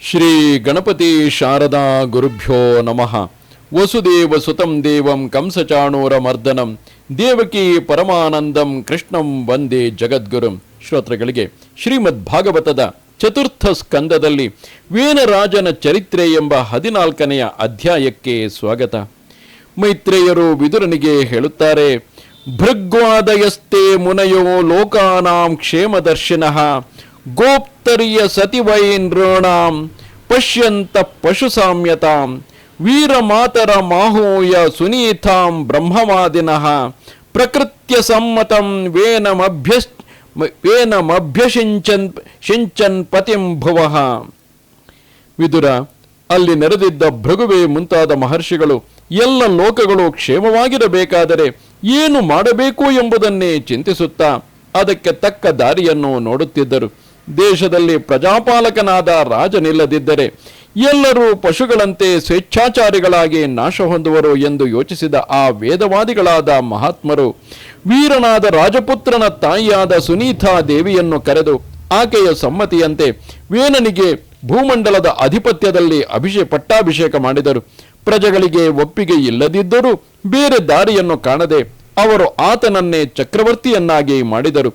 ಶ್ರೀ ಗಣಪತಿ ಶಾರದಾ ಗುರುಭ್ಯೋ ನಮಃ. ವಸುದೇವ ಸುತಂ ದೇವಂ ಕಂಸಚಾಣೂರ ಮರ್ದನಂ. ದೇವಕಿ ಪರಮಾನಂದಂ ಕೃಷ್ಣಂ ವಂದೇ ಜಗದ್ಗುರುಂ. ಶ್ರೋತೃಗಳಿಗೆ, ಶ್ರೀಮದ್ ಭಾಗವತದ ಚತುರ್ಥ ಸ್ಕಂದದಲ್ಲಿ ವೇನರಾಜನ ಚರಿತ್ರೆ ಎಂಬ ಹದಿನಾಲ್ಕನೆಯ ಅಧ್ಯಾಯಕ್ಕೆ ಸ್ವಾಗತ. ಮೈತ್ರೇಯರು ವಿದುರನಿಗೆ ಹೇಳುತ್ತಾರೆ ಭೃಗ್ವಾದಯಸ್ತೆ ಮುನಯೋ ಲೋಕಾನಾಂ ಕ್ಷೇಮದರ್ಶಿನಃ. ಗೋಪ್ತರಿಯ ಸತಿವೈ ನೃಣಾಂ ಪಶ್ಯಂತ ಪಶು ಸಾಮ್ಯತಾಂ ವೀರಮಾತರ ಮಾಹೂಯ ಸುನೀತಾಂ ಬ್ರಹ್ಮವಾದಿನಃ ಪ್ರಕೃತ್ಯ ಸಮ್ಮತಂ ವೇನಮಭ್ಯಸ್ ವೇನಮಭ್ಯಸಿಂಚನ್ ಶಿಂಚನ್ ಪತಿಂ ಭುವಃ ವಿದುರ, ಅಲ್ಲಿ ನೆರೆದಿದ್ದ ಭೃಗುವೆ ಮುಂತಾದ ಮಹರ್ಷಿಗಳು ಎಲ್ಲ ಲೋಕಗಳು ಕ್ಷೇಮವಾಗಿರಬೇಕಾದರೆ ಏನು ಮಾಡಬೇಕು ಎಂಬುದನ್ನೇ ಚಿಂತಿಸುತ್ತಾ ಅದಕ್ಕೆ ತಕ್ಕ ದಾರಿಯನ್ನು ನೋಡುತ್ತಿದ್ದರು. ದೇಶದಲ್ಲಿ ಪ್ರಜಾಪಾಲಕನಾದ ರಾಜನಿಲ್ಲದಿದ್ದರೆ ಎಲ್ಲರೂ ಪಶುಗಳಂತೆ ಸ್ವೇಚ್ಛಾಚಾರಿಗಳಾಗಿ ನಾಶ ಹೊಂದುವರು ಎಂದು ಯೋಚಿಸಿದ ಆ ವೇದವಾದಿಗಳಾದ ಮಹಾತ್ಮರು ವೀರನಾದ ರಾಜಪುತ್ರನ ತಾಯಿಯಾದ ಸುನೀತಾ ದೇವಿಯನ್ನು ಕರೆದು ಆಕೆಯ ಸಮ್ಮತಿಯಂತೆ ವೇನನಿಗೆ ಭೂಮಂಡಲದ ಅಧಿಪತ್ಯದಲ್ಲಿ ಅಭಿಷೇ ಪಟ್ಟಾಭಿಷೇಕ ಮಾಡಿದರು. ಪ್ರಜೆಗಳಿಗೆ ಒಪ್ಪಿಗೆ ಇಲ್ಲದಿದ್ದರೂ ಬೇರೆ ದಾರಿಯನ್ನು ಕಾಣದೆ ಅವರು ಆತನನ್ನೇ ಚಕ್ರವರ್ತಿಯನ್ನಾಗಿ ಮಾಡಿದರು.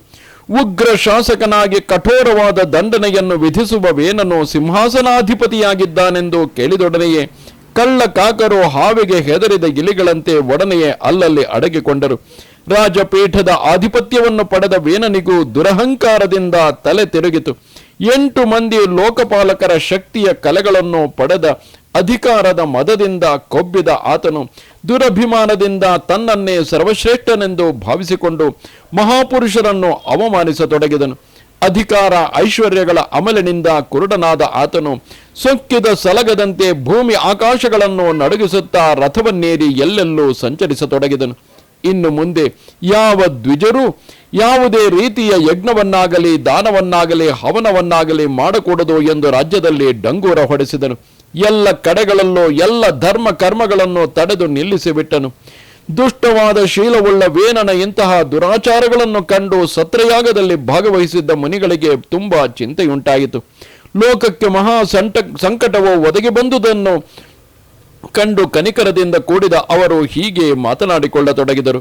ಉಗ್ರ ಶಾಸಕನಾಗಿ ಕಠೋರವಾದ ದಂಡನೆಯನ್ನು ವಿಧಿಸುವ ವೇನನು ಸಿಂಹಾಸನಾಧಿಪತಿಯಾಗಿದ್ದಾನೆಂದು ಕೇಳಿದೊಡನೆಯೇ ಕಳ್ಳ ಕಾಕರು ಹಾವಿಗೆ ಹೆದರಿದ ಇಲಿಗಳಂತೆ ಒಡನೆಯೇ ಅಲ್ಲಲ್ಲಿ ಅಡಗಿಕೊಂಡರು. ರಾಜಪೀಠದ ಆಧಿಪತ್ಯವನ್ನು ಪಡೆದ ವೇನನಿಗೂ ದುರಹಂಕಾರದಿಂದ ತಲೆ ತಿರುಗಿತು. ಎಂಟು ಮಂದಿ ಲೋಕಪಾಲಕರ ಶಕ್ತಿಯ ಕಲೆಗಳನ್ನು ಪಡೆದ ಅಧಿಕಾರದ ಮದದಿಂದ ಕೊಬ್ಬಿದ ಆತನು ದುರಭಿಮಾನದಿಂದ ತನ್ನನ್ನೇ ಸರ್ವಶ್ರೇಷ್ಠನೆಂದು ಭಾವಿಸಿಕೊಂಡು ಮಹಾಪುರುಷರನ್ನು ಅವಮಾನಿಸತೊಡಗಿದನು. ಅಧಿಕಾರ ಐಶ್ವರ್ಯಗಳ ಅಮಲಿನಿಂದ ಕುರುಡನಾದ ಆತನು ಸೊಕ್ಕಿದ ಸಲಗದಂತೆ ಭೂಮಿ ಆಕಾಶಗಳನ್ನು ನಡುಗಿಸುತ್ತಾ ರಥವನ್ನೇರಿ ಎಲ್ಲೆಲ್ಲೂ ಸಂಚರಿಸತೊಡಗಿದನು. ಇನ್ನು ಮುಂದೆ ಯಾವ ದ್ವಿಜರೂ ಯಾವುದೇ ರೀತಿಯ ಯಜ್ಞವನ್ನಾಗಲಿ ದಾನವನ್ನಾಗಲಿ ಹವನವನ್ನಾಗಲಿ ಮಾಡಕೂಡದು ಎಂದು ರಾಜ್ಯದಲ್ಲಿ ಡಂಗೂರ ಹೊಡೆಸಿದನು. ಎಲ್ಲ ಕಡೆಗಳಲ್ಲೂ, ಎಲ್ಲ ಧರ್ಮ ಕರ್ಮಗಳನ್ನು ತಡೆದು ನಿಲ್ಲಿಸಿಬಿಟ್ಟನು. ದುಷ್ಟವಾದ ಶೀಲವುಳ್ಳ ವೇನನ ಇಂತಹ ದುರಾಚಾರಗಳನ್ನು ಕಂಡು ಸತ್ರಯಾಗದಲ್ಲಿ ಭಾಗವಹಿಸಿದ್ದ ಮುನಿಗಳಿಗೆ ತುಂಬಾ ಚಿಂತೆಯುಂಟಾಯಿತು. ಲೋಕಕ್ಕೆ ಮಹಾ ಸಂಕಟವು ಒದಗಿ ಬಂದುದನ್ನು ಕಂಡು ಕನಿಕರದಿಂದ ಕೂಡಿದ ಅವರು ಹೀಗೆ ಮಾತನಾಡಿಕೊಳ್ಳತೊಡಗಿದರು.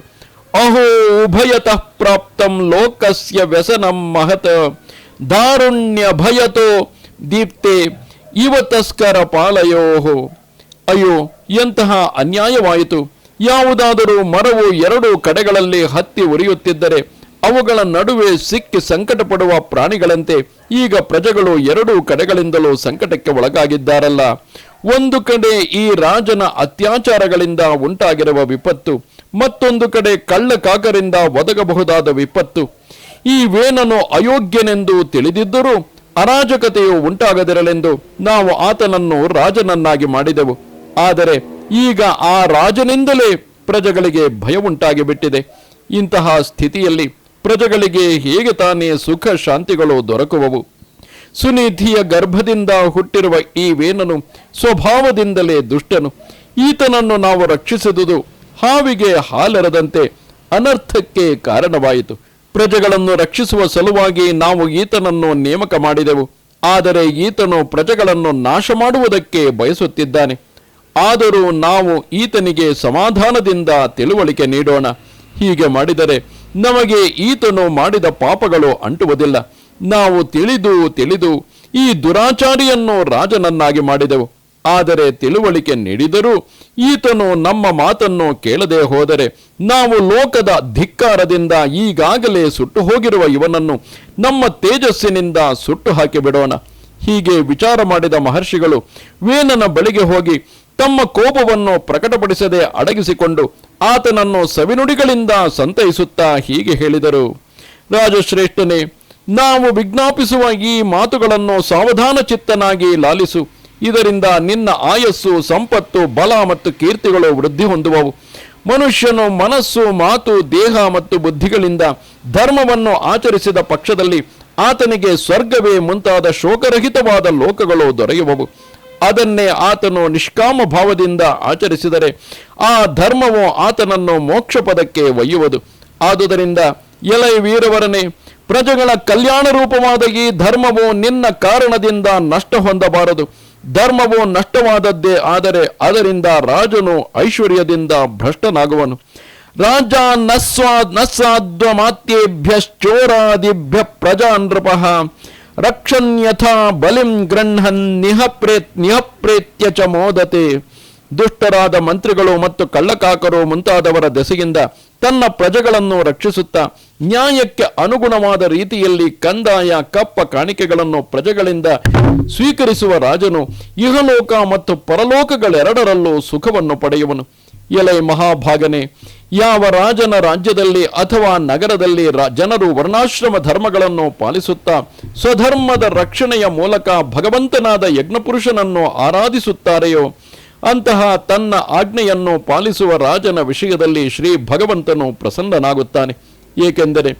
ಅಹೋ, ಉಭಯತಃ ಪ್ರಾಪ್ತಂ ಲೋಕಸ್ಯ ವ್ಯಸನಂ ಮಹತ. ದಾರುಣ್ಯ ಭಯತೋ ದೀಪ್ತೆ ಇವ ತಸ್ಕರ ಪಾಲಯೋಹೋ. ಅಯ್ಯೋ, ಎಂತಹ ಅನ್ಯಾಯವಾಯಿತು. ಯಾವುದಾದರೂ ಮರವು ಎರಡು ಕಡೆಗಳಲ್ಲಿ ಹತ್ತಿ ಉರಿಯುತ್ತಿದ್ದರೆ ಅವುಗಳ ನಡುವೆ ಸಿಕ್ಕಿ ಸಂಕಟ ಪಡುವ ಪ್ರಾಣಿಗಳಂತೆ ಈಗ ಪ್ರಜೆಗಳು ಎರಡೂ ಕಡೆಗಳಿಂದಲೂ ಸಂಕಟಕ್ಕೆ ಒಳಗಾಗಿದ್ದಾರಲ್ಲ. ಒಂದು ಕಡೆ ಈ ರಾಜನ ಅತ್ಯಾಚಾರಗಳಿಂದ ಉಂಟಾಗಿರುವ ವಿಪತ್ತು, ಮತ್ತೊಂದು ಕಡೆ ಕಳ್ಳ ಕಾಕರಿಂದ ಒದಗಬಹುದಾದ ವಿಪತ್ತು. ಈ ವೇನನು ಅಯೋಗ್ಯನೆಂದು ತಿಳಿದಿದ್ದರೂ ಅರಾಜಕತೆಯು ಉಂಟಾಗದಿರಲೆಂದು ನಾವು ಆತನನ್ನು ರಾಜನನ್ನಾಗಿ ಮಾಡಿದೆವು. ಆದರೆ ಈಗ ಆ ರಾಜನಿಂದಲೇ ಪ್ರಜೆಗಳಿಗೆ ಭಯ ಉಂಟಾಗಿ ಬಿಟ್ಟಿದೆ ಇಂತಹ ಸ್ಥಿತಿಯಲ್ಲಿ ಪ್ರಜೆಗಳಿಗೆ ಹೇಗೆ ತಾನೇ ಸುಖ ಶಾಂತಿಗಳು ದೊರಕುವವು? ಸುನಿಧಿಯ ಗರ್ಭದಿಂದ ಹುಟ್ಟಿರುವ ಈ ವೇನನು ಸ್ವಭಾವದಿಂದಲೇ ದುಷ್ಟನು. ಈತನನ್ನು ನಾವು ರಕ್ಷಿಸಿದುದು ಹಾವಿಗೆ ಹಾಲೆರದಂತೆ ಅನರ್ಥಕ್ಕೆ ಕಾರಣವಾಯಿತು. ಪ್ರಜೆಗಳನ್ನು ರಕ್ಷಿಸುವ ಸಲುವಾಗಿ ನಾವು ಈತನನ್ನು ನೇಮಕ ಮಾಡಿದೆವು. ಆದರೆ ಈತನು ಪ್ರಜೆಗಳನ್ನು ನಾಶ ಮಾಡುವುದಕ್ಕೆ ಬಯಸುತ್ತಿದ್ದಾನೆ. ಆದರೂ ನಾವು ಈತನಿಗೆ ಸಮಾಧಾನದಿಂದ ತಿಳುವಳಿಕೆ ನೀಡೋಣ. ಹೀಗೆ ಮಾಡಿದರೆ ನಮಗೆ ಈತನು ಮಾಡಿದ ಪಾಪಗಳು ಅಂಟುವುದಿಲ್ಲ. ನಾವು ತಿಳಿದು ತಿಳಿದು ಈ ದುರಾಚಾರಿಯನ್ನು ರಾಜನನ್ನಾಗಿ ಮಾಡಿದೆವು. ಆದರೆ ತಿಳುವಳಿಕೆ ನೀಡಿದರೂ ಈತನು ನಮ್ಮ ಮಾತನ್ನು ಕೇಳದೆ ಹೋದರೆ ನಾವು ಲೋಕದ ಧಿಕ್ಕಾರದಿಂದ ಈಗಾಗಲೇ ಸುಟ್ಟು ಹೋಗಿರುವ ಇವನನ್ನು ನಮ್ಮ ತೇಜಸ್ಸಿನಿಂದ ಸುಟ್ಟು ಹಾಕಿಬಿಡೋಣ. ಹೀಗೆ ವಿಚಾರ ಮಾಡಿದ ಮಹರ್ಷಿಗಳು ವೇನನ ಬಳಿಗೆ ಹೋಗಿ ತಮ್ಮ ಕೋಪವನ್ನು ಪ್ರಕಟಪಡಿಸದೆ ಅಡಗಿಸಿಕೊಂಡು ಆತನನ್ನು ಸವಿನುಡಿಗಳಿಂದ ಸಂತೈಸುತ್ತಾ ಹೀಗೆ ಹೇಳಿದರು. ರಾಜಶ್ರೇಷ್ಠನೇ, ನಾವು ವಿಜ್ಞಾಪಿಸುವ ಈ ಮಾತುಗಳನ್ನು ಸಾವಧಾನ ಚಿತ್ತನಾಗಿ ಲಾಲಿಸು. ಇದರಿಂದ ನಿನ್ನ ಆಯಸ್ಸು, ಸಂಪತ್ತು, ಬಲ ಮತ್ತು ಕೀರ್ತಿಗಳು ವೃದ್ಧಿ ಹೊಂದುವವು. ಮನುಷ್ಯನು ಮನಸ್ಸು, ಮಾತು, ದೇಹ ಮತ್ತು ಬುದ್ಧಿಗಳಿಂದ ಧರ್ಮವನ್ನು ಆಚರಿಸಿದ ಪಕ್ಷದಲ್ಲಿ ಆತನಿಗೆ ಸ್ವರ್ಗವೇ ಮುಂತಾದ ಶೋಕರಹಿತವಾದ ಲೋಕಗಳು ದೊರೆಯುವವು. ಅದನ್ನೇ ಆತನು ನಿಷ್ಕಾಮ ಭಾವದಿಂದ ಆಚರಿಸಿದರೆ ಆ ಧರ್ಮವು ಆತನನ್ನು ಮೋಕ್ಷ ಪದಕ್ಕೆ ಒಯ್ಯುವುದು. ಆದುದರಿಂದ ಎಲೈ ವೀರವರನೇ, ಪ್ರಜೆಗಳ ಕಲ್ಯಾಣ ರೂಪವಾದ ಈ ಧರ್ಮವು ನಿನ್ನ ಕಾರಣದಿಂದ ನಷ್ಟ ಹೊಂದಬಾರದು. ಧರ್ಮವು ನಷ್ಟವಾದದ್ದೇ ಆದರೆ ಅದರಿಂದ ರಾಜನು ಐಶ್ವರ್ಯದಿಂದ ಭ್ರಷ್ಟನಾಗುವನು. ರಾಜ ನಸ್ವಾ ನಸ್ಸಾಧ್ವ ಮಾತ್ಯೇಭ್ಯಶ್ಚೋರಾದಿಭ್ಯ ಪ್ರಜಾ ನೃಪ ರಕ್ಷನ್ಯಥಾ ಬಲಿಂ ಗೃಹನ್ ನಿಹಪ್ರೇತ್ ನಿಹಪ್ರೇತ್ಯ ಚ ಮೋದತೆ. ದುಷ್ಟರಾದ ಮಂತ್ರಿಗಳು ಮತ್ತು ಕಳ್ಳಕಾಕರು ಮುಂತಾದವರ ದೆಸೆಯಿಂದ ತನ್ನ ಪ್ರಜೆಗಳನ್ನು ರಕ್ಷಿಸುತ್ತಾ ನ್ಯಾಯಕ್ಕೆ ಅನುಗುಣವಾದ ರೀತಿಯಲ್ಲಿ ಕಂದಾಯ, ಕಪ್ಪ ಕಾಣಿಕೆಗಳನ್ನು ಪ್ರಜೆಗಳಿಂದ ಸ್ವೀಕರಿಸುವ ರಾಜನು ಇಹಲೋಕ ಮತ್ತು ಪರಲೋಕಗಳೆರಡರಲ್ಲೂ ಸುಖವನ್ನು ಪಡೆಯುವನು. ಎಲೆ ಮಹಾಭಾಗನೆ, ಯಾವ ರಾಜನ ರಾಜ್ಯದಲ್ಲಿ ಅಥವಾ ನಗರದಲ್ಲಿ ಜನರು ವರ್ಣಾಶ್ರಮ ಧರ್ಮಗಳನ್ನು ಪಾಲಿಸುತ್ತಾ ಸ್ವಧರ್ಮದ ರಕ್ಷಣೆಯ ಮೂಲಕ ಭಗವಂತನಾದ ಯಜ್ಞಪುರುಷನನ್ನು ಆರಾಧಿಸುತ್ತಾರೆಯೋ ಅಂತಹ ತನ್ನ ಆಜ್ಞೆಯನ್ನು ಪಾಲಿಸುವ ರಾಜನ ವಿಷಯದಲ್ಲಿ ಶ್ರೀ ಭಗವಂತನು ಪ್ರಸನ್ನನಾಗುತ್ತಾನೆ. ಏಕೆಂದರೆ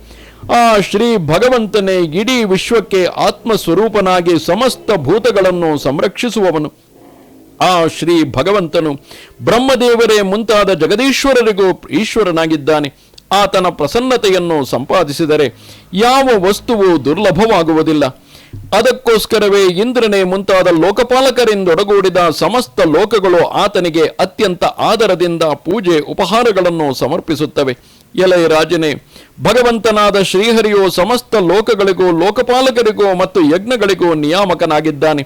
ಆ ಶ್ರೀ ಭಗವಂತನೇ ಇಡೀ ವಿಶ್ವಕ್ಕೆ ಆತ್ಮಸ್ವರೂಪನಾಗಿ ಸಮಸ್ತ ಭೂತಗಳನ್ನು ಸಂರಕ್ಷಿಸುವವನು. ಆ ಶ್ರೀ ಭಗವಂತನು ಬ್ರಹ್ಮದೇವರೇ ಮುಂತಾದ ಜಗದೀಶ್ವರರಿಗೂ ಈಶ್ವರನಾಗಿದ್ದಾನೆ. ಆತನ ಪ್ರಸನ್ನತೆಯನ್ನು ಸಂಪಾದಿಸಿದರೆ ಯಾವ ವಸ್ತುವು ದುರ್ಲಭವಾಗುವುದಿಲ್ಲ. ಅದಕ್ಕೋಸ್ಕರವೇ ಇಂದ್ರನೇ ಮುಂತಾದ ಲೋಕಪಾಲಕರಿಂದೊಡಗೂಡಿದ ಸಮಸ್ತ ಲೋಕಗಳು ಆತನಿಗೆ ಅತ್ಯಂತ ಆದರದಿಂದ ಪೂಜೆ ಉಪಹಾರಗಳನ್ನು ಸಮರ್ಪಿಸುತ್ತವೆ. ಎಲೆ ರಾಜನೇ, ಭಗವಂತನಾದ ಶ್ರೀಹರಿಯು ಸಮಸ್ತ ಲೋಕಗಳಿಗೂ, ಲೋಕಪಾಲಕರಿಗೂ ಮತ್ತು ಯಜ್ಞಗಳಿಗೂ ನಿಯಾಮಕನಾಗಿದ್ದಾನೆ.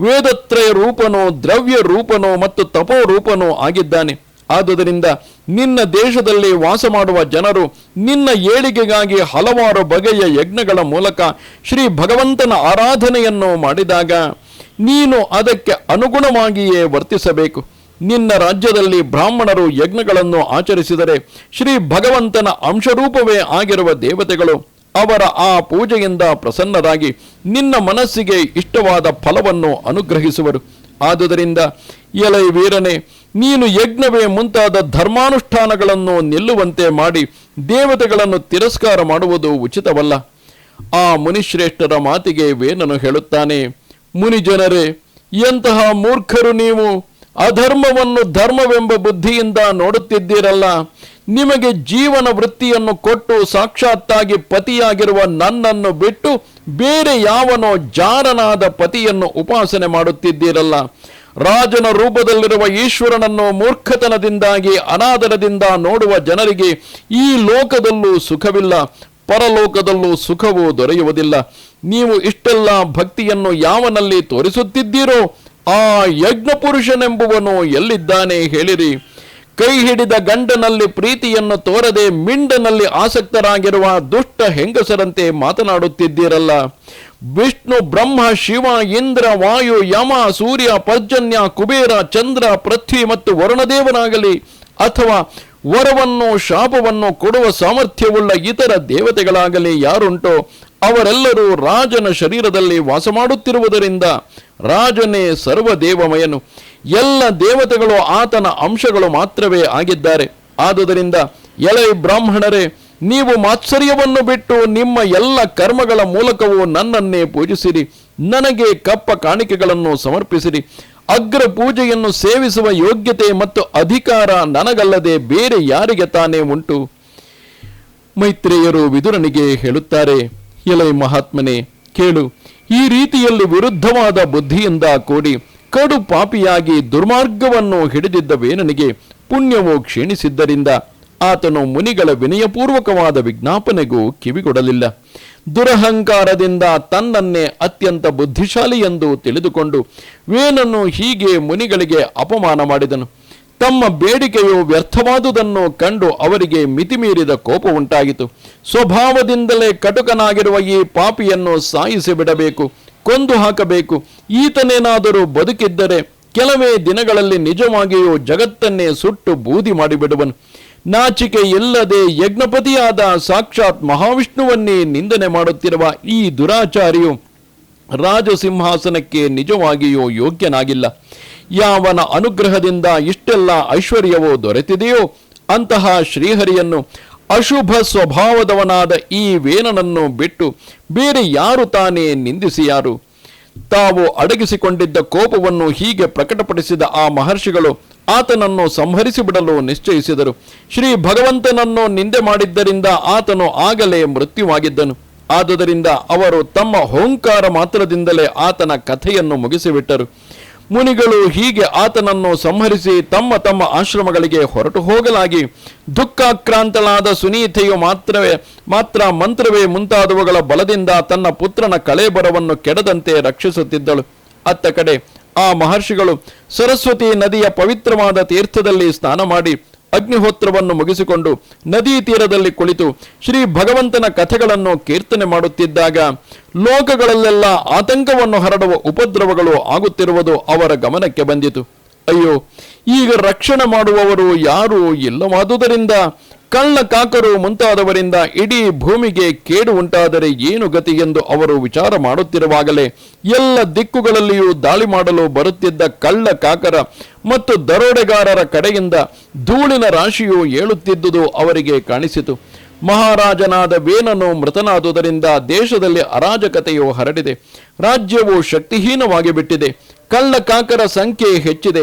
ವೇದತ್ರಯ ರೂಪನೋ, ದ್ರವ್ಯ ರೂಪನೋ ಮತ್ತು ತಪೋ ರೂಪನೋ ಆಗಿದ್ದಾನೆ. ಆದುದರಿಂದ ನಿನ್ನ ದೇಶದಲ್ಲಿ ವಾಸ ಮಾಡುವ ಜನರು ನಿನ್ನ ಏಳಿಗೆಗಾಗಿ ಹಲವಾರು ಬಗೆಯ ಯಜ್ಞಗಳ ಮೂಲಕ ಶ್ರೀ ಭಗವಂತನ ಆರಾಧನೆಯನ್ನು ಮಾಡಿದಾಗ ನೀನು ಅದಕ್ಕೆ ಅನುಗುಣವಾಗಿಯೇ ವರ್ತಿಸಬೇಕು. ನಿನ್ನ ರಾಜ್ಯದಲ್ಲಿ ಬ್ರಾಹ್ಮಣರು ಯಜ್ಞಗಳನ್ನು ಆಚರಿಸಿದರೆ ಶ್ರೀ ಭಗವಂತನ ಅಂಶರೂಪವೇ ಆಗಿರುವ ದೇವತೆಗಳು ಅವರ ಆ ಪೂಜೆಯಿಂದ ಪ್ರಸನ್ನರಾಗಿ ನಿನ್ನ ಮನಸ್ಸಿಗೆ ಇಷ್ಟವಾದ ಫಲವನ್ನು ಅನುಗ್ರಹಿಸುವರು. ಆದುದರಿಂದ ಎಲೈ ವೀರನೇ ನೀನು ಯಜ್ಞವೇ ಮುಂತಾದ ಧರ್ಮಾನುಷ್ಠಾನಗಳನ್ನು ನಿಲ್ಲುವಂತೆ ಮಾಡಿ ದೇವತೆಗಳನ್ನು ತಿರಸ್ಕಾರ ಮಾಡುವುದು ಉಚಿತವಲ್ಲ. ಆ ಮುನಿಶ್ರೇಷ್ಠರ ಮಾತಿಗೆ ವೇನನು ಹೇಳುತ್ತಾನೆ ಮುನಿಜನರೇ ಎಂತಹ ಮೂರ್ಖರು ನೀವು ಅಧರ್ಮವನ್ನು ಧರ್ಮವೆಂಬ ಬುದ್ಧಿಯಿಂದ ನೋಡುತ್ತಿದ್ದೀರಲ್ಲ. ನಿಮಗೆ ಜೀವನ ವೃತ್ತಿಯನ್ನು ಕೊಟ್ಟು ಸಾಕ್ಷಾತ್ತಾಗಿ ಪತಿಯಾಗಿರುವ ನನ್ನನ್ನು ಬಿಟ್ಟು ಬೇರೆ ಯಾವನೋ ಜಾರನಾದ ಪತಿಯನ್ನು ಉಪಾಸನೆ ಮಾಡುತ್ತಿದ್ದೀರಲ್ಲ. ರಾಜನ ರೂಪದಲ್ಲಿರುವ ಈಶ್ವರನನ್ನು ಮೂರ್ಖತನದಿಂದಾಗಿ, ಅನಾದರದಿಂದ ನೋಡುವ ಜನರಿಗೆ ಈ ಲೋಕದಲ್ಲೂ ಸುಖವಿಲ್ಲ, ಪರಲೋಕದಲ್ಲೂ ಸುಖವು ದೊರೆಯುವುದಿಲ್ಲ. ನೀವು ಇಷ್ಟೆಲ್ಲ ಭಕ್ತಿಯನ್ನು ಯಾವನಲ್ಲಿ ತೋರಿಸುತ್ತಿದ್ದೀರೋ, ಆ ಯಜ್ಞಪುರುಷನೆಂಬುವನು ಎಲ್ಲಿದ್ದಾನೆ ಹೇಳಿರಿ. ಕೈ ಹಿಡಿದ ಗಂಡನಲ್ಲಿ ಪ್ರೀತಿಯನ್ನು ತೋರದೆ, ಮಿಂಡನಲ್ಲಿ ಆಸಕ್ತರಾಗಿರುವ ದುಷ್ಟ ಹೆಂಗಸರಂತೆ ಮಾತನಾಡುತ್ತಿದ್ದೀರಲ್ಲ. ವಿಷ್ಣು, ಬ್ರಹ್ಮ, ಶಿವ, ಇಂದ್ರ, ವಾಯು, ಯಮ, ಸೂರ್ಯ, ಪರ್ಜನ್ಯ, ಕುಬೇರ, ಚಂದ್ರ, ಪೃಥ್ವಿ ಮತ್ತು ವರುಣದೇವನಾಗಲಿ ಅಥವಾ ವರವನ್ನು, ಶಾಪವನ್ನು ಕೊಡುವ ಸಾಮರ್ಥ್ಯವುಳ್ಳ ಇತರ ದೇವತೆಗಳಾಗಲಿ ಯಾರುಂಟೋ, ಅವರೆಲ್ಲರೂ ರಾಜನ ಶರೀರದಲ್ಲಿ ವಾಸ ಮಾಡುತ್ತಿರುವುದರಿಂದ ರಾಜನೇ ಸರ್ವದೇವಮಯನು. ಎಲ್ಲ ದೇವತೆಗಳು ಆತನ ಅಂಶಗಳು ಮಾತ್ರವೇ ಆಗಿದ್ದಾರೆ. ಆದುದರಿಂದ ಎಳೆ ಬ್ರಾಹ್ಮಣರೇ ನೀವು ಮಾತ್ಸರ್ಯವನ್ನು ಬಿಟ್ಟು ನಿಮ್ಮ ಎಲ್ಲ ಕರ್ಮಗಳ ಮೂಲಕವೂ ನನ್ನನ್ನೇ ಪೂಜಿಸಿರಿ. ನನಗೆ ಕಪ್ಪ ಕಾಣಿಕೆಗಳನ್ನು ಸಮರ್ಪಿಸಿರಿ. ಅಗ್ರ ಪೂಜೆಯನ್ನು ಸೇವಿಸುವ ಯೋಗ್ಯತೆ ಮತ್ತು ಅಧಿಕಾರ ನನಗಲ್ಲದೆ ಬೇರೆ ಯಾರಿಗೆ ತಾನೇ ಉಂಟು? ಮೈತ್ರೇಯರು ವಿದುರನಿಗೆ ಹೇಳುತ್ತಾರೆ, ಎಲೆ ಮಹಾತ್ಮನೇ, ಕೇಳು, ಈ ರೀತಿಯಲ್ಲಿ ವಿರುದ್ಧವಾದ ಬುದ್ಧಿಯಿಂದ ಕೂಡಿ ಕಡು ಪಾಪಿಯಾಗಿ ದುರ್ಮಾರ್ಗವನ್ನು ಹಿಡಿದಿದ್ದ ವೇನನಿಗೆ ಪುಣ್ಯವು ಕ್ಷೀಣಿಸಿದ್ದರಿಂದ? ಆತನು ಮುನಿಗಳ ವಿನಯಪೂರ್ವಕವಾದ ವಿಜ್ಞಾಪನೆಗೂ ಕಿವಿಗೊಡಲಿಲ್ಲ. ದುರಹಂಕಾರದಿಂದ ತನ್ನನ್ನೇ ಅತ್ಯಂತ ಬುದ್ಧಿಶಾಲಿ ಎಂದು ತಿಳಿದುಕೊಂಡು ವೇನನ್ನು ಹೀಗೆ ಮುನಿಗಳಿಗೆ ಅಪಮಾನ ಮಾಡಿದನು. ತಮ್ಮ ಬೇಡಿಕೆಯು ವ್ಯರ್ಥವಾದುದನ್ನು ಕಂಡು ಅವರಿಗೆ ಮಿತಿಮೀರಿದ ಕೋಪ ಉಂಟಾಗಿತು ಸ್ವಭಾವದಿಂದಲೇ ಕಟುಕನಾಗಿರುವ ಈ ಪಾಪಿಯನ್ನು ಸಾಯಿಸಿ ಬಿಡಬೇಕು, ಕೊಂದು ಹಾಕಬೇಕು. ಈತನೇನಾದರೂ ಬದುಕಿದ್ದರೆ ಕೆಲವೇ ದಿನಗಳಲ್ಲಿ ನಿಜವಾಗಿಯೂ ಜಗತ್ತನ್ನೇ ಸುಟ್ಟು ಬೂದಿ ಮಾಡಿಬಿಡುವನು. ನಾಚಿಕೆ ಇಲ್ಲದೆ ಯಜ್ಞಪತಿಯಾದ ಸಾಕ್ಷಾತ್ ಮಹಾವಿಷ್ಣುವನ್ನೇ ನಿಂದನೆ ಮಾಡುತ್ತಿರುವ ಈ ದುರಾಚಾರಿಯು ರಾಜಸಿಂಹಾಸನಕ್ಕೆ ನಿಜವಾಗಿಯೂ ಯೋಗ್ಯನಾಗಿಲ್ಲ. ಯಾವನ ಅನುಗ್ರಹದಿಂದ ಇಷ್ಟೆಲ್ಲ ಐಶ್ವರ್ಯವೋ ದೊರೆತಿದೆಯೋ ಅಂತಹ ಶ್ರೀಹರಿಯನ್ನು ಅಶುಭ ಸ್ವಭಾವದವನಾದ ಈ ವೇನನನ್ನು ಬಿಟ್ಟು ಬೇರೆ ಯಾರು ತಾನೇ ನಿಂದಿಸಿಯಾರು ತಾವು ಅಡಗಿಸಿಕೊಂಡಿದ್ದ ಕೋಪವನ್ನು ಹೀಗೆ ಪ್ರಕಟಪಡಿಸಿದ ಆ ಮಹರ್ಷಿಗಳು ಆತನನ್ನು ಸಂಹರಿಸಿ ಬಿಡಲು ನಿಶ್ಚಯಿಸಿದರು. ಶ್ರೀ ಭಗವಂತನನ್ನು ನಿಂದೆ ಮಾಡಿದ್ದರಿಂದ ಆತನು ಆಗಲೇ ಮೃತ್ಯುವಾಗಿದ್ದನು. ಆದುದರಿಂದ ಅವರು ತಮ್ಮ ಹೋಂಕಾರ ಮಾತ್ರದಿಂದಲೇ ಆತನ ಕಥೆಯನ್ನು ಮುಗಿಸಿಬಿಟ್ಟರು. ಮುನಿಗಳು ಹೀಗೆ ಆತನನ್ನು ಸಂಹರಿಸಿ ತಮ್ಮ ತಮ್ಮ ಆಶ್ರಮಗಳಿಗೆ ಹೊರಟು ಹೋಗಲಾಗಿ, ದುಃಖಾಕ್ರಾಂತಳಾದ ಸುನೀತೆಯು ಮಾತ್ರವೇ, ಮಾತ್ರ ಮಂತ್ರವೇ ಮುಂತಾದವುಗಳ ಬಲದಿಂದ ತನ್ನ ಪುತ್ರನ ಕಳೇಬರವನ್ನು ಕೆಡದಂತೆ ರಕ್ಷಿಸುತ್ತಿದ್ದಳು. ಅತ್ತ ಕಡೆ ಆ ಮಹರ್ಷಿಗಳು ಸರಸ್ವತಿ ನದಿಯ ಪವಿತ್ರವಾದ ತೀರ್ಥದಲ್ಲಿ ಸ್ನಾನ ಮಾಡಿ ಅಗ್ನಿಹೋತ್ರವನ್ನು ಮುಗಿಸಿಕೊಂಡು ನದಿ ತೀರದಲ್ಲಿ ಕುಳಿತು ಶ್ರೀ ಭಗವಂತನ ಕಥೆಗಳನ್ನು ಕೀರ್ತನೆ ಮಾಡುತ್ತಿದ್ದಾಗ ಲೋಕಗಳಲ್ಲೆಲ್ಲ ಆತಂಕವನ್ನು ಹರಡುವ ಉಪದ್ರವಗಳು ಆಗುತ್ತಿರುವುದು ಅವರ ಗಮನಕ್ಕೆ ಬಂದಿತು. ಅಯ್ಯೋ, ಈಗ ರಕ್ಷಣೆ ಮಾಡುವವರು ಯಾರೂ ಇಲ್ಲವಾದುದರಿಂದ ಕಳ್ಳ ಕಾಕರು ಮುಂತಾದವರಿಂದ ಇಡೀ ಭೂಮಿಗೆ ಕೇಡು ಉಂಟಾದರೆ ಏನು ಗತಿ ಎಂದು ಅವರು ವಿಚಾರ ಮಾಡುತ್ತಿರುವಾಗಲೇ ಎಲ್ಲ ದಿಕ್ಕುಗಳಲ್ಲಿಯೂ ದಾಳಿ ಮಾಡಲು ಬರುತ್ತಿದ್ದ ಕಳ್ಳ ಕಾಕರ ಮತ್ತು ದರೋಡೆಗಾರರ ಕಡೆಯಿಂದ ಧೂಳಿನ ರಾಶಿಯು ಏಳುತ್ತಿದ್ದುದು ಅವರಿಗೆ ಕಾಣಿಸಿತು. ಮಹಾರಾಜನಾದ ವೇನನು ಮೃತನಾದುದರಿಂದ ದೇಶದಲ್ಲಿ ಅರಾಜಕತೆಯು ಹರಡಿದೆ. ರಾಜ್ಯವು ಶಕ್ತಿಹೀನವಾಗಿ ಬಿಟ್ಟಿದೆ. ಕಳ್ಳ ಕಾಕರ ಸಂಖ್ಯೆ ಹೆಚ್ಚಿದೆ.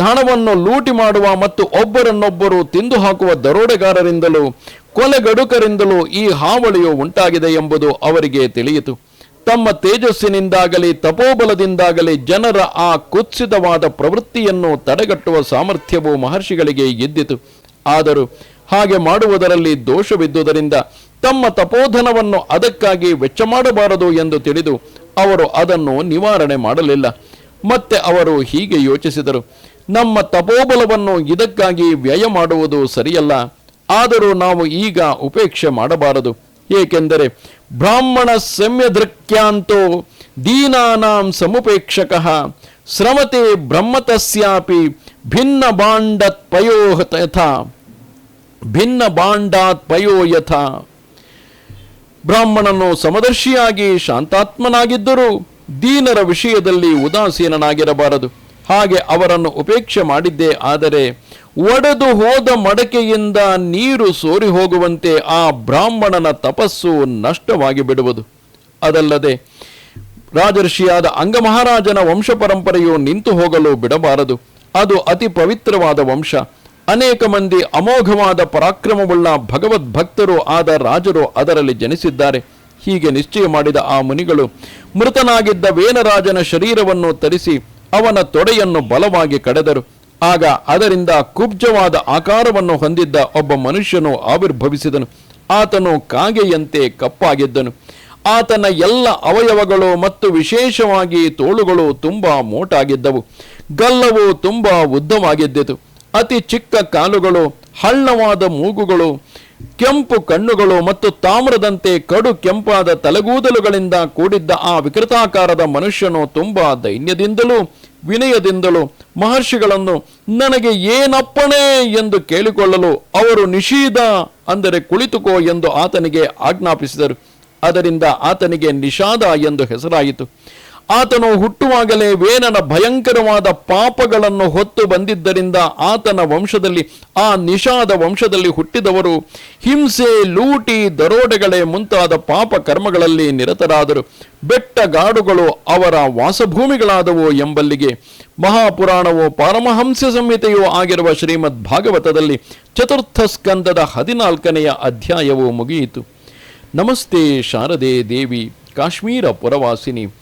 ಹಣವನ್ನು ಲೂಟಿ ಮಾಡುವ ಮತ್ತು ಒಬ್ಬರನ್ನೊಬ್ಬರು ತಿಂದು ಹಾಕುವ ದರೋಡೆಗಾರರಿಂದಲೂ ಕೊಲೆಗಡುಕರಿಂದಲೂ ಈ ಹಾವಳಿಯು ಉಂಟಾಗಿದೆ ಎಂಬುದು ಅವರಿಗೆ ತಿಳಿಯಿತು. ತಮ್ಮ ತೇಜಸ್ಸಿನಿಂದಾಗಲಿ ತಪೋಬಲದಿಂದಾಗಲಿ ಜನರ ಆ ಕುತ್ಸಿತವಾದ ಪ್ರವೃತ್ತಿಯನ್ನು ತಡೆಗಟ್ಟುವ ಸಾಮರ್ಥ್ಯವು ಮಹರ್ಷಿಗಳಿಗೆ ಇದ್ದಿತು ಆದರೂ ಹಾಗೆ ಮಾಡುವುದರಲ್ಲಿ ದೋಷವಿದ್ದುದರಿಂದ ತಮ್ಮ ತಪೋಧನವನ್ನು ಅದಕ್ಕಾಗಿ ವೆಚ್ಚ ಮಾಡಬಾರದು ಎಂದು ತಿಳಿದು ಅವರು ಅದನ್ನು ನಿವಾರಣೆ ಮಾಡಲಿಲ್ಲ. ಮತ್ತೆ ಅವರು ಹೀಗೆ ಯೋಚಿಸಿದರು. ನಮ್ಮ ತಪೋಬಲವನ್ನು ಇದಕ್ಕಾಗಿ ವ್ಯಯ ಮಾಡುವುದು ಸರಿಯಲ್ಲ. ಆದರೂ ನಾವು ಈಗ ಉಪೇಕ್ಷೆ ಮಾಡಬಾರದು. ಏಕೆಂದರೆ ಬ್ರಾಹ್ಮಣ ಸಮ್ಯದೃಕ್ಯಾಂತೋ ದೀನಾನಾಂ ಸಮುಪೇಕ್ಷಕ ಸ್ರಮತೆ ಬ್ರಹ್ಮತಸ್ಯಾಪಿ ಭಿನ್ನ ಬಾಂಡತ್ ಪಯೋ ಯಥಾ ಭಿನ್ನ ಬಾಂಡಾತ್ ಪಯೋ ಯಥಾ ಬ್ರಾಹ್ಮಣನು ಸಮದರ್ಶಿಯಾಗಿ ಶಾಂತಾತ್ಮನಾಗಿದ್ದರೂ ದೀನರ ವಿಷಯದಲ್ಲಿ ಉದಾಸೀನನಾಗಿರಬಾರದು. ಹಾಗೆ ಅವರನ್ನು ಉಪೇಕ್ಷೆ ಮಾಡಿದ್ದೆ, ಆದರೆ ಒಡೆದು ಹೋದ ಮಡಕೆಯಿಂದ ನೀರು ಸೋರಿ ಹೋಗುವಂತೆ ಆ ಬ್ರಾಹ್ಮಣನ ತಪಸ್ಸು ನಷ್ಟವಾಗಿ ಬಿಡುವುದು ಅದಲ್ಲದೆ ರಾಜರ್ಷಿಯಾದ ಅಂಗಮಹಾರಾಜನ ವಂಶ ಪರಂಪರೆಯು ನಿಂತು ಹೋಗಲು ಬಿಡಬಾರದು. ಅದು ಅತಿ ಪವಿತ್ರವಾದ ವಂಶ. ಅನೇಕ ಮಂದಿ ಅಮೋಘವಾದ ಪರಾಕ್ರಮವುಳ್ಳ ಭಗವದ್ಭಕ್ತರು ಆದ ರಾಜರು ಅದರಲ್ಲಿ ಜನಿಸಿದ್ದಾರೆ. ಹೀಗೆ ನಿಶ್ಚಯ ಮಾಡಿದ ಆ ಮುನಿಗಳು ಮೃತನಾಗಿದ್ದ ವೇನರಾಜನ ಶರೀರವನ್ನು ತರಿಸಿ ಅವನ ತೊಡೆಯನ್ನು ಬಲವಾಗಿ ಕಡೆದರು. ಆಗ ಅದರಿಂದ ಕುಬ್ಜವಾದ ಆಕಾರವನ್ನು ಹೊಂದಿದ್ದ ಒಬ್ಬ ಮನುಷ್ಯನು ಆವಿರ್ಭವಿಸಿದನು. ಆತನು ಕಾಗೆಯಂತೆ ಕಪ್ಪಾಗಿದ್ದನು. ಆತನ ಎಲ್ಲ ಅವಯವಗಳು ಮತ್ತು ವಿಶೇಷವಾಗಿ ತೋಳುಗಳು ತುಂಬಾ ಮೋಟಾಗಿದ್ದವು. ಗಲ್ಲವು ತುಂಬಾ ಉದ್ದವಾಗಿದ್ದಿತು. ಅತಿ ಚಿಕ್ಕ ಕಾಲುಗಳು, ಹಳ್ಳವಾದ ಮೂಗುಗಳು, ಕೆಂಪು ಕಣ್ಣುಗಳು ಮತ್ತು ತಾಮ್ರದಂತೆ ಕಡು ಕೆಂಪಾದ ತಲೆಗೂದಲುಗಳಿಂದ ಕೂಡಿದ್ದ ಆ ವಿಕೃತಾಕಾರದ ಮನುಷ್ಯನು ತುಂಬಾ ದೈನ್ಯದಿಂದಲೂ ವಿನಯದಿಂದಲೂ ಮಹರ್ಷಿಗಳನ್ನು ನನಗೆ ಏನಪ್ಪಣೆ ಎಂದು ಕೇಳಿಕೊಳ್ಳಲು ಅವರು ನಿಷೀಧ ಅಂದರೆ ಕುಳಿತುಕೋ ಎಂದು ಆತನಿಗೆ ಆಜ್ಞಾಪಿಸಿದರು. ಅದರಿಂದ ಆತನಿಗೆ ನಿಷಾದ ಎಂದು ಹೆಸರಾಯಿತು. ಆತನು ಹುಟ್ಟುವಾಗಲೇ ವೇನನ ಭಯಂಕರವಾದ ಪಾಪಗಳನ್ನು ಹೊತ್ತು ಬಂದಿದ್ದರಿಂದ ಆತನ ವಂಶದಲ್ಲಿ, ಆ ನಿಷಾದ ವಂಶದಲ್ಲಿ ಹುಟ್ಟಿದವರು ಹಿಂಸೆ, ಲೂಟಿ, ದರೋಡೆಗಳೇ ಮುಂತಾದ ಪಾಪ ಕರ್ಮಗಳಲ್ಲಿ ನಿರತರಾದರು. ಬೆಟ್ಟಗಾಡುಗಳು ಅವರ ವಾಸಭೂಮಿಗಳಾದವು ಎಂಬಲ್ಲಿಗೆ ಮಹಾಪುರಾಣವು ಪರಮಹಂಸ ಸಂಹಿತೆಯೂ ಆಗಿರುವ ಶ್ರೀಮದ್ ಭಾಗವತದಲ್ಲಿ ಚತುರ್ಥ ಸ್ಕಂದದ ಹದಿನಾಲ್ಕನೆಯ ಅಧ್ಯಾಯವು ಮುಗಿಯಿತು. ನಮಸ್ತೆ ಶಾರದೆ ದೇವಿ, ಕಾಶ್ಮೀರ ಪುರವಾಸಿನಿ.